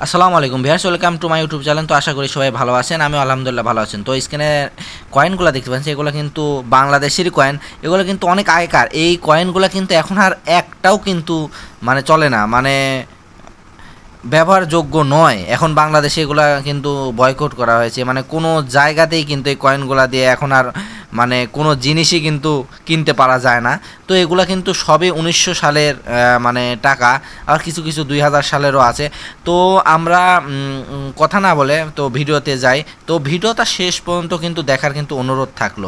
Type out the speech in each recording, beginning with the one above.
আসসালামু আলাইকুম viewers welcome to my YouTube channel. তো আশা করি সবাই ভালো আছেন আমি আলহামদুলিল্লাহ ভালো আছেন তো স্ক্রিনে কয়েনগুলো দেখতে পাচ্ছেন, এগুলো কিন্তু বাংলাদেশেরই কয়েন এগুলো কিন্তু অনেক আগেকার। এই কয়েনগুলো কিন্তু এখন আর একটাও কিন্তু মানে চলে না। মানে ব্যবহারযোগ্য নয়। এখন বাংলাদেশে এগুলা কিন্তু বয়কট করা হয়েছে। মানে কোনো জায়গাতেই কিন্তু এই কয়েনগুলা দিয়ে এখন আর মানে কোনো জিনিসই কিন্তু কিনতে পারা যায় না। তো এগুলা কিন্তু সবই উনিশশো সালের মানে টাকা। আর কিছু কিছু দুই হাজার সালেরও আছে। তো আমরা কথা না বলে তো ভিডিওতে যাই। তো ভিডিওটা শেষ পর্যন্ত কিন্তু দেখার কিন্তু অনুরোধ থাকল।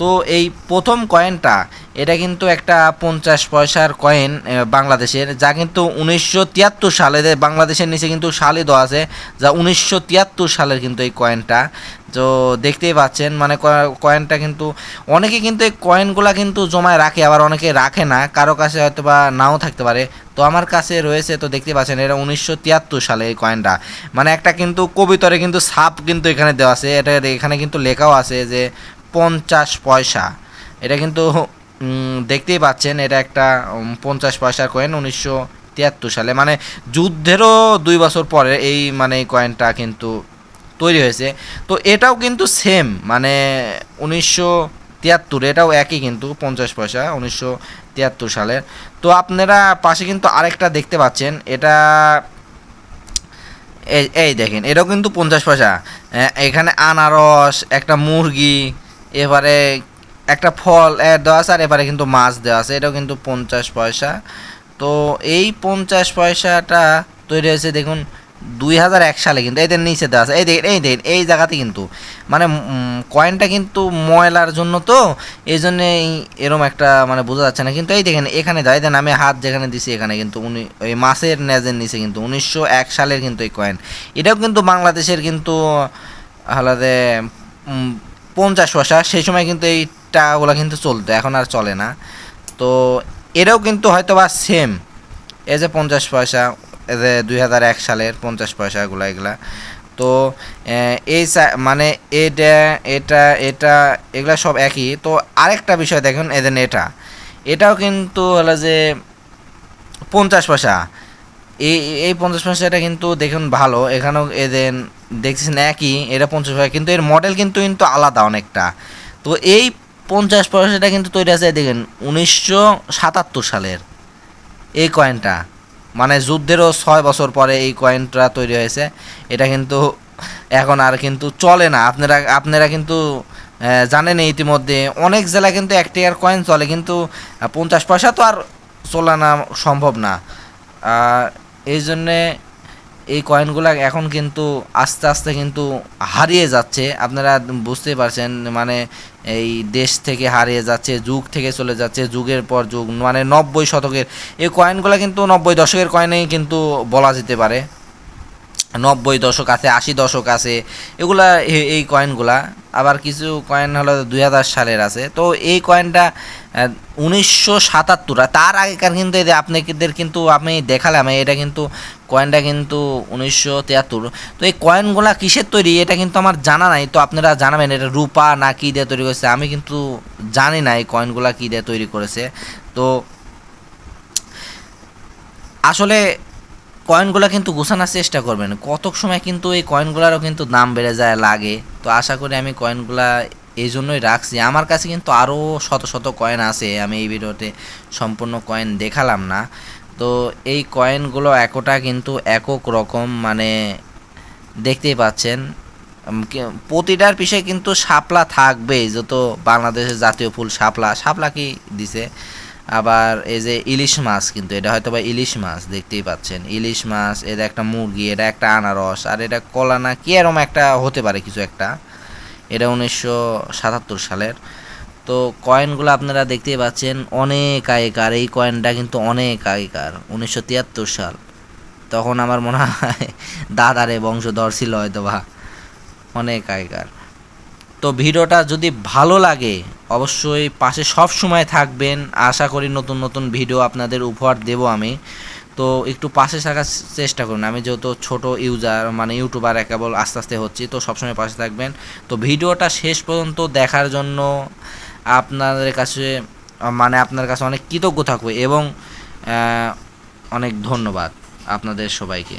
তো এই প্রথম কয়েনটা এটা কিন্তু একটা পঞ্চাশ পয়সার কয়েন বাংলাদেশের, যা কিন্তু উনিশশো তিয়াত্তর সালে বাংলাদেশের নিচে কিন্তু সালে দেওয়া আছে, যা উনিশশো তিয়াত্তর সালের কিন্তু এই কয়েনটা তো দেখতেই পাচ্ছেন মানে কয়েনটা কিন্তু, অনেকে কিন্তু এই কয়েনগুলা কিন্তু জমায় রাখে, আবার অনেকে রাখে না, কারও কাছে হয়তো বা নাও থাকতে পারে। তো আমার কাছে রয়েছে, তো দেখতে পাচ্ছেন, এটা উনিশশো তিয়াত্তর সালে এই কয়েনটা মানে একটা কিন্তু কবিতরে কিন্তু সাপ কিন্তু এখানে দেওয়া আছে, এটা এখানে কিন্তু লেখাও আছে যে পঞ্চাশ পয়সা। এটা কিন্তু দেখতেই পাচ্ছেন, এটা একটা পঞ্চাশ পয়সার কয়েন উনিশশো তিয়াত্তর সালে। মানে যুদ্ধেরও দুই বছর পরে এই মানে কয়েনটা কিন্তু তৈরি হয়েছে। তো এটাও কিন্তু সেম মানে উনিশশো তিয়াত্তর এটাও একই কিন্তু পঞ্চাশ পয়সা, উনিশশো তিয়াত্তর সালের। তো আপনারা পাশে কিন্তু আরেকটা দেখতে পাচ্ছেন, এটা এই এই দেখেন, এটাও কিন্তু পঞ্চাশ পয়সা। এখানে আনারস, একটা মুরগি, এবারে একটা ফল দেওয়া আছে, আর এবারে কিন্তু মাছ দেওয়া আছে। এটাও কিন্তু পঞ্চাশ পয়সা। তো এই পঞ্চাশ পয়সাটা তৈরি হয়েছে, দেখুন, দুই হাজার এক সালে কিন্তু। এদের নিচে দেওয়া আছে। এই দেখেন এই দেখেন, এই জায়গাতে কিন্তু। মানে কয়েনটা কিন্তু ময়লার জন্য তো, এই জন্যে এরম একটা মানে বোঝা যাচ্ছে না। কিন্তু এই দেখেন, এখানে দেয় দেন আমি হাত যেখানে দিছি এখানে কিন্তু উনি ওই মাছের নেজের নিচে কিন্তু, উনিশশো এক সালের কিন্তু এই কয়েন এটাও কিন্তু বাংলাদেশের কিন্তু আলাদা পঞ্চাশ পয়সা। সেই সময় কিন্তু এই টাকাগুলো কিন্তু চলতো, এখন আর চলে না। তো এটাও কিন্তু হয়তো বা সেম এই যে পঞ্চাশ পয়সা, এই যে দুই হাজার এক সালের পঞ্চাশ পয়সাগুলো এগুলা তো এই মানে এটা এটা এটা, এগুলা সব একই। তো আরেকটা বিষয় দেখুন এদের এটা এটাও কিন্তু হলো যে পঞ্চাশ পয়সা। এই এই পঞ্চাশ পয়সাটা কিন্তু দেখুন ভালো, এখানেও এদের দেখছেন একই, এটা পঞ্চাশ পয়সা, কিন্তু এর মডেল কিন্তু কিন্তু আলাদা অনেকটা। তো এই পঞ্চাশ পয়সাটা কিন্তু তৈরি আছে দেখেন, উনিশশো সাতাত্তর সালের এই কয়েনটা মানে যুদ্ধেরও ছয় বছর পরে এই কয়েনটা তৈরি হয়েছে। এটা কিন্তু এখন আর কিন্তু চলে না। আপনারা আপনারা কিন্তু জানেন ইতিমধ্যে অনেক জেলায় কিন্তু এক টাকার কয়েন চলে, কিন্তু পঞ্চাশ পয়সা তো আর চলানো সম্ভব না। এই জন্যে এই কয়েনগুলো এখন কিন্তু আস্তে আস্তে কিন্তু হারিয়ে যাচ্ছে। আপনারা বুঝতেই পারছেন মানে এই দেশ থেকে হারিয়ে যাচ্ছে, যুগ থেকে চলে যাচ্ছে, যুগের পর যুগ মানে নব্বই শতকের। এই কয়েনগুলো কিন্তু নব্বই দশকের কয়েনেই কিন্তু বলা যেতে পারে। নব্বই দশক আছে, আশি দশক আছে, এগুলা এই কয়েনগুলা আবার কিছু কয়েন হলো দুই হাজার সালের আছে। তো এই কয়েনটা উনিশশো সাতাত্তর তার আগেকার কিন্তু এদের আপনাদের কিন্তু আমি দেখালাম এটা কিন্তু কয়েনটা কিন্তু উনিশশো তিয়াত্তর। তো এই কয়েনগুলা কিসের তৈরি? এটা কিন্তু আমার জানা নাই। তো আপনারা জানাবেন, এটা রূপা না কী দিয়ে তৈরি করেছে? আমি কিন্তু জানি না এই কয়েনগুলা কী দিয়ে তৈরি করেছে। তো আসলে কয়েনগুলো কিন্তু গোছানোর চেষ্টা করবেন। কতক সময় কিন্তু এই কয়েনগুলোরও কিন্তু দাম বেড়ে যায়, লাগে। তো আশা করি আমি কয়েনগুলা এই জন্যই রাখছি। আমার কাছে কিন্তু আরও শত শত কয়েন আছে, আমি এই ভিডিওতে সম্পূর্ণ কয়েন দেখালাম না। তো এই কয়েনগুলো একটা কিন্তু একক রকম মানে দেখতেই পাচ্ছেন। প্রতিটার পিছিয়ে কিন্তু শাপলা থাকবেই, যত বাংলাদেশের জাতীয় ফুল শাপলা। শাপলা কি দিছে? আবার এই যে ইলিশ মাছ কিন্তু, এটা হয়তো বা ইলিশ মাছ, দেখতেই পাচ্ছেন। ইলিশ মাছ এটা একটা মুরগি, এটা একটা আনারস, আর এটা কলা না কি এরম একটা হতে পারে কিছু একটা। এটা উনিশশো সাতাত্তর সালের। তো কয়েনগুলো আপনারা দেখতেই পাচ্ছেন, অনেক আগেকার, এই কয়েনটা কিন্তু অনেক আগেকার, উনিশশো তিয়াত্তর সাল। তখন আমার মনে হয় দাদারে বংশধর ছিল হয়তো বা অনেক আগেকার। তো ভিডিওটা যদি ভালো লাগে অবশ্যই পাশে সব সময় থাকবেন। আশা করি নতুন নতুন ভিডিও আপনাদের উপহার দেব আমি। তো একটু পাশে থাকার চেষ্টা করুন। আমি যেহেতু ছোট ইউজার মানে ইউটিউবার কেবল আস্তে আস্তে হচ্ছি, তো সবসময় পাশে থাকবেন। তো ভিডিওটা শেষ পর্যন্ত দেখার জন্য আপনাদের কাছে মানে আপনার কাছে অনেক কৃতজ্ঞ থাকবে এবং অনেক ধন্যবাদ আপনাদের সবাইকে।